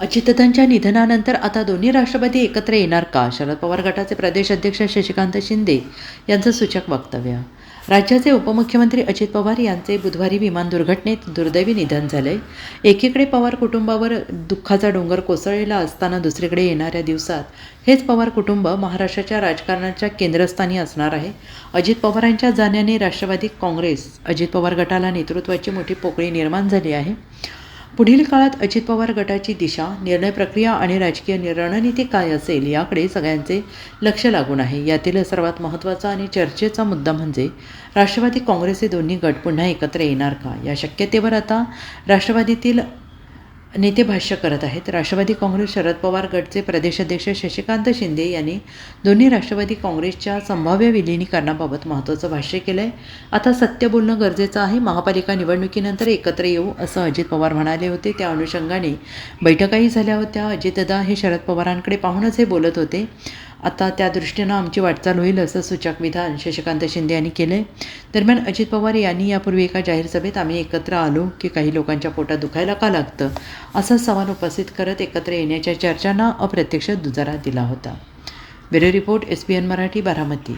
अजितदादांच्या निधनानंतर आता दोन्ही राष्ट्रवादी एकत्र येणार का? शरद पवार गटाचे प्रदेश अध्यक्ष शशिकांत शिंदे यांचं सूचक वक्तव्य. राज्याचे उपमुख्यमंत्री अजित पवार यांचे बुधवारी विमान दुर्घटनेत दुर्दैवी निधन झाले एकीकडे पवार कुटुंबावर दुःखाचा डोंगर कोसळलेला असताना दुसरीकडे येणाऱ्या दिवसात हेच पवार कुटुंब महाराष्ट्राच्या राजकारणाच्या केंद्रस्थानी असणार आहे. अजित पवारांच्या जाण्याने राष्ट्रवादी काँग्रेस अजित पवार गटाला नेतृत्वाची मोठी पोकळी निर्माण झाली आहे. पुढील काळात अजित पवार गटाची दिशा निर्णय प्रक्रिया आणि राजकीय रणनीती काय असेल याकडे सगळ्यांचे लक्ष लागून आहे. यातील सर्वात महत्त्वाचा आणि चर्चेचा मुद्दा म्हणजे राष्ट्रवादी काँग्रेसचे दोन्ही गट पुन्हा एकत्र येणार का? या शक्यतेवर आता राष्ट्रवादीतील नेते भाष्य करत आहेत. राष्ट्रवादी काँग्रेस शरद पवार गटचे प्रदेशाध्यक्ष शशिकांत शिंदे यांनी दोन्ही राष्ट्रवादी काँग्रेसच्या संभाव्य विलिनीकरणाबाबत महत्त्वाचं भाष्य केलं आहे आता सत्य बोलणं गरजेचं आहे. महापालिका निवडणुकीनंतर एकत्र येऊ असं अजित पवार म्हणाले होते. त्या अनुषंगाने बैठकाही झाल्या होत्या. अजितदा हे शरद पवारांकडे पाहूनच हे बोलत होते. आता त्या दृष्टीनं आमची वाटचाल होईल असं सूचक विधान शशिकांत शिंदे यांनी केलं आहे दरम्यान अजित पवार यांनी यापूर्वी एका जाहीर सभेत आम्ही एकत्र आलो की काही लोकांच्या पोटात दुखायला का लागतं? असा सवाल उपस्थित करत एकत्र येण्याच्या चर्चांना अप्रत्यक्ष दुजारा दिला होता. Bureau report S P N Marathi Baramati.